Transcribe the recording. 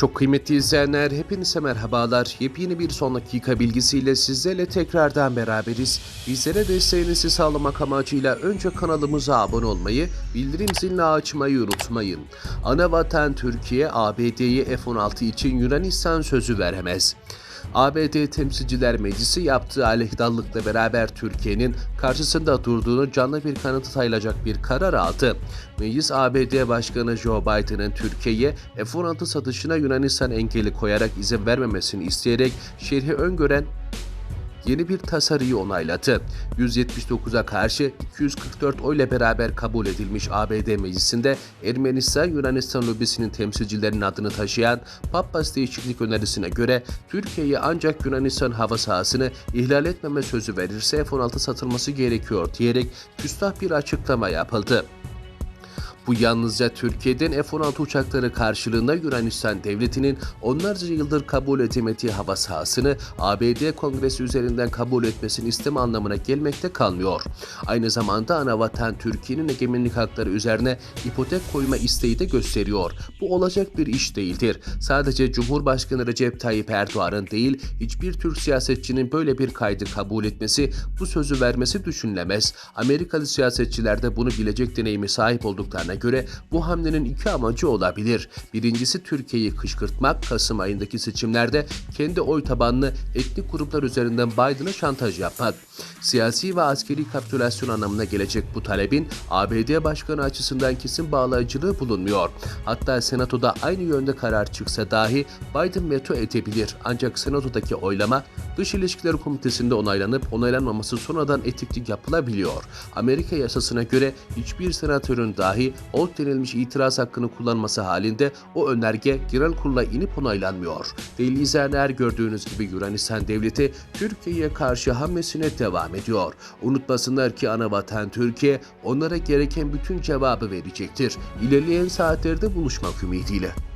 Çok kıymetli izleyenler, hepinize merhabalar. Yepyeni bir son dakika bilgisiyle sizlerle tekrardan beraberiz. Bizlere desteğinizi sağlamak amacıyla önce kanalımıza abone olmayı, bildirim zilini açmayı unutmayın. Ana vatan Türkiye, ABD'ye F-16 için Yunanistan sözü veremez. ABD Temsilciler Meclisi yaptığı aleyhdarlıkla beraber Türkiye'nin karşısında durduğunu canlı bir kanıtı sayılacak bir karar aldı. Meclis ABD Başkanı Joe Biden'ın Türkiye'ye F-16 satışına Yunanistan engeli koyarak izin vermemesini isteyerek şerhi öngören yeni bir tasarıyı onayladı. 179'a karşı 244 oyla beraber kabul edilmiş ABD Meclisi'nde Ermenistan Yunanistan lobisinin temsilcilerinin adını taşıyan Pappas değişiklik önerisine göre Türkiye'ye ancak Yunanistan hava sahasını ihlal etmeme sözü verirse F-16 satılması gerekiyor diyerek küstah bir açıklama yapıldı. Bu yalnızca Türkiye'den F-16 uçakları karşılığında Yunanistan devletinin onlarca yıldır kabul edemediği hava sahasını ABD Kongresi üzerinden kabul etmesini isteme anlamına gelmekte kalmıyor. Aynı zamanda anavatan Türkiye'nin egemenlik hakları üzerine ipotek koyma isteği de gösteriyor. Bu olacak bir iş değildir. Sadece Cumhurbaşkanı Recep Tayyip Erdoğan'ın değil, hiçbir Türk siyasetçinin böyle bir kaydı kabul etmesi, bu sözü vermesi düşünülemez. Amerikalı siyasetçiler de bunu bilecek deneyimi sahip olduklarına göre bu hamlenin iki amacı olabilir. Birincisi Türkiye'yi kışkırtmak, Kasım ayındaki seçimlerde kendi oy tabanını etnik gruplar üzerinden Biden'a şantaj yapmak. Siyasi ve askeri kapitülasyon anlamına gelecek bu talebin ABD Başkanı açısından kesin bağlayıcılığı bulunmuyor. Hatta Senato'da aynı yönde karar çıksa dahi Biden veto edebilir. Ancak Senato'daki oylama Dış İlişkiler Komitesi'nde onaylanıp onaylanmaması sonradan etiklik yapılabiliyor. Amerika yasasına göre hiçbir senatörün dahi oy denilmiş itiraz hakkını kullanması halinde o önerge genel kurula inip onaylanmıyor. Değerli izleyenler gördüğünüz gibi Yunanistan devleti Türkiye'ye karşı hamlesine devam ediyor. Unutmasınlar ki ana vatan Türkiye onlara gereken bütün cevabı verecektir. İlerleyen saatlerde buluşmak ümidiyle.